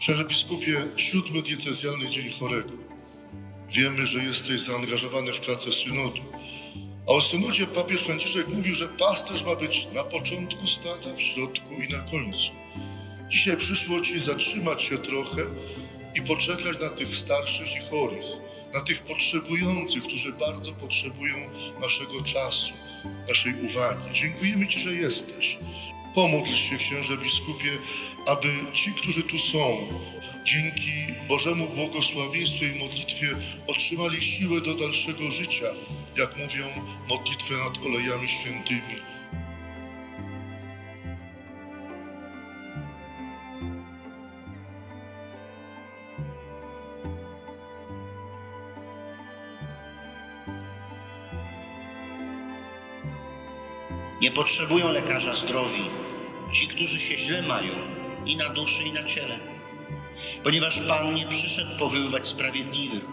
Księże biskupie, siódmy diecezjalny dzień chorego. Wiemy, że jesteś zaangażowany w pracę synodu. A o synodzie papież Franciszek mówił, że pasterz ma być na początku stada, w środku i na końcu. Dzisiaj przyszło Ci zatrzymać się trochę i poczekać na tych starszych i chorych, na tych potrzebujących, którzy bardzo potrzebują naszego czasu, naszej uwagi. Dziękujemy Ci, że jesteś. Pomódl się, księże biskupie, aby ci, którzy tu są, dzięki Bożemu błogosławieństwu i modlitwie otrzymali siłę do dalszego życia, jak mówią modlitwy nad olejami świętymi. Nie potrzebują lekarza zdrowi ci, którzy się źle mają i na duszy, i na ciele. Ponieważ Pan nie przyszedł powoływać sprawiedliwych,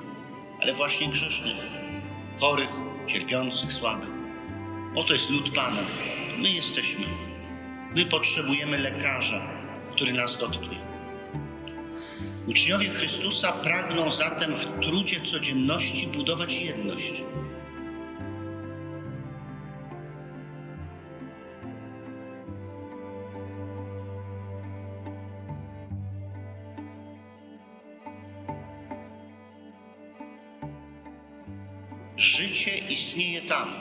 ale właśnie grzesznych, chorych, cierpiących, słabych. Oto jest lud Pana, my jesteśmy. My potrzebujemy lekarza, który nas dotknie. Uczniowie Chrystusa pragną zatem w trudzie codzienności budować jedność. Życie istnieje tam,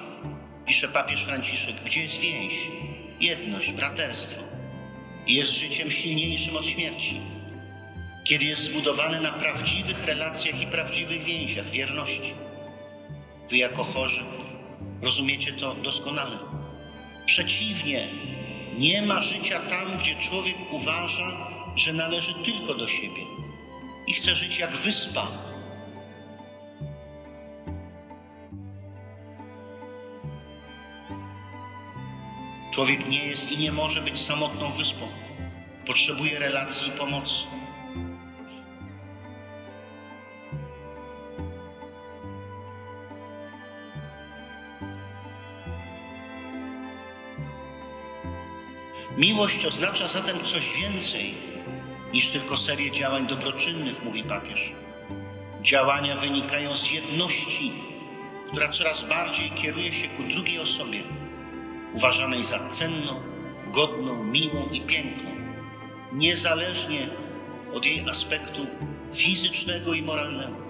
pisze papież Franciszek, gdzie jest więź, jedność, braterstwo. Jest życiem silniejszym od śmierci, kiedy jest zbudowane na prawdziwych relacjach i prawdziwych więziach, wierności. Wy jako chorzy rozumiecie to doskonale. Przeciwnie, nie ma życia tam, gdzie człowiek uważa, że należy tylko do siebie i chce żyć jak wyspa, Człowiek nie jest i nie może być samotną wyspą. Potrzebuje relacji i pomocy. Miłość oznacza zatem coś więcej niż tylko serię działań dobroczynnych, mówi papież. Działania wynikają z jedności, która coraz bardziej kieruje się ku drugiej osobie uważanej za cenną, godną, miłą i piękną, niezależnie od jej aspektu fizycznego i moralnego.